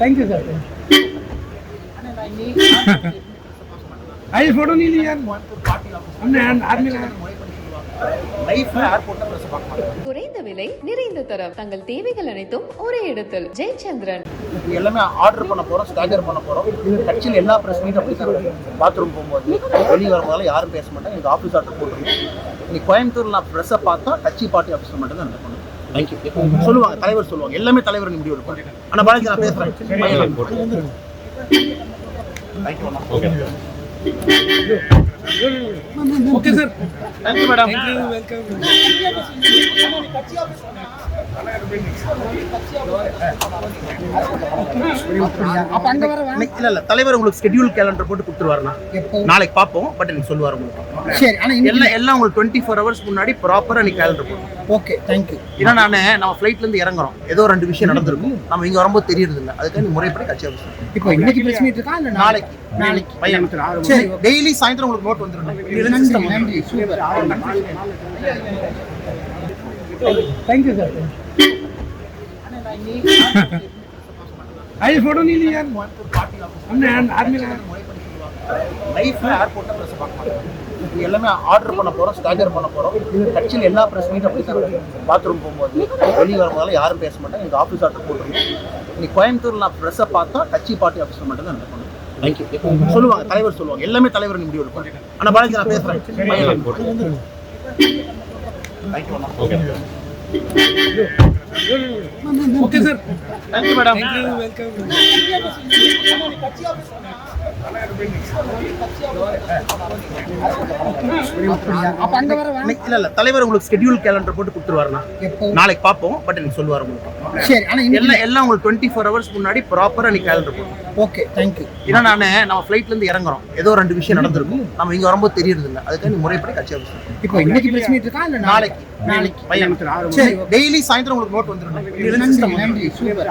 Thank you sir ice photo நீ யார் அண்ணன் குறைந்த விலை நிறைந்த தரம். தங்கள் தேவைகள் அனைத்தும் ஒரே இடத்தில். ஜெயச்சந்திரன். எல்லாமே ஆர்டர் பண்ண போறோம் ஸ்டாஜர் பண்ண போறோம். கட்சியில் எல்லா பிரச்சனையும் அப்படி தருவாங்க பாத்ரூம் போகும்போது வெளியே வரும்போது யாரும் பேச மாட்டேன் எனக்கு ஆஃபீஸ் ஆர்டர் போட்டுருக்கோம் இன்னைக்கு கோயம்புத்தூர் நான் ப்ரெஸ்ஸை பார்த்தா கட்சி பார்ட்டி ஆஃபீஸில் மட்டும்தான் நடக்கணும். தேங்க்யூ சொல்லுவாங்க தலைவர் சொல்லுவாங்க. எல்லாமே தலைவர் முடிவு எடுப்பாங்க. ஆனால் பாலாஜி நான் பேசுகிறேன் okay. Sir thank you madam welcome தலைவர் உங்களுக்கு ஸ்கெட்யூல் கேலண்டர் போட்டு கொடுத்துருவாருண்ணா. நாளைக்கு பார்ப்போம் பட் எனக்கு சொல்லுவார் உங்களுக்கு சரி ஆனா இன்னைக்கு எல்லாம் எல்லாம் உங்களுக்கு டுவெண்ட்டி ஃபோர் ஹவர்ஸ் முன்னாடி ப்ராப்பராக நீ கேலண்டர் போடும் ஓகே தேங்க் யூ ஏன்னா நான் நம்ம ஃப்ளைட்ல இருந்து இறங்குறோம். ஏதோ ரெண்டு விஷயம் நடந்திருக்கும். நம்ம இங்க வரும்போது தெரியறது இல்ல அதுக்காக நீ முறைப்படி கட்சி ஆஃபீஸ் இப்போ இன்னைக்கு பிரஸ் மீட் இருக்கா? இல்ல நாளைக்கு? நாளைக்கு. பையன். சரி டெய்லி சாயந்தரம் உங்களுக்கு நோட் வந்துடும் நன்றி super. Thank you sir I photo நீ நீ யார் அண்ணன் ஆர்மில லைஃப்ல ஏர்போர்ட்ல பிரஸ் பார்க்க மாட்டாங்க எல்லாமே ஆர்டர் பண்ண போறோம் ஸ்டாஜர் பண்ண போறோம். கட்சியில் எல்லா பிரஸ் மீட் அப்படி தான் பாத்ரூம் போகும்போது வெளியே வரும்போதெல்லாம் யாரும் பேச மாட்டேன் எனக்கு ஆஃபீஸ் ஆர்டர் போட்டுருக்கோம். இன்னைக்கு கோயம்புத்தூர்ல ப்ரெஸ்ஸை பார்த்தா கட்சி பார்ட்டி ஆஃபீஸ் மட்டும் தான் நடக்கணும். தேங்க்யூ சொல்லுவாங்க தலைவர் சொல்லுவாங்க. எல்லாமே தலைவர் முடிவு எடுப்பாங்க ஆனால் பாலாஜி நான் பேசுகிறேன் thank you Anna okay okay sir thank you madam welcome இல்ல இல்ல தலைவர் உங்களுக்கு ஸ்கெட்யூல் கேலண்டர் போட்டு கொடுத்துருவாருண்ணா. நாளைக்கு பார்ப்போம் பட் எனக்கு சொல்லுவார் உங்களுக்கு சரி ஆனா இன்னைக்கு எல்லாம் எல்லாம் உங்களுக்கு டுவெண்ட்டி ஃபோர் ஹவர்ஸ் முன்னாடி ப்ராப்பராக நீ கேலண்டர் போடும் ஓகே தேங்க் யூ ஏன்னா நான் நம்ம இறங்குறோம். ஏதோ ரெண்டு விஷயம் நடந்திருக்கும். நம்ம இங்க வரும்போது தெரியறது இல்ல அதுக்காக நீ முறைப்படி கட்சி இப்போ இன்னைக்கு இருக்கா இல்ல நாளைக்கு? நாளைக்கு. பையன். சரி டெய்லி சாயந்தரம் உங்களுக்கு நோட் வந்துடும் நன்றி சூப்பர்.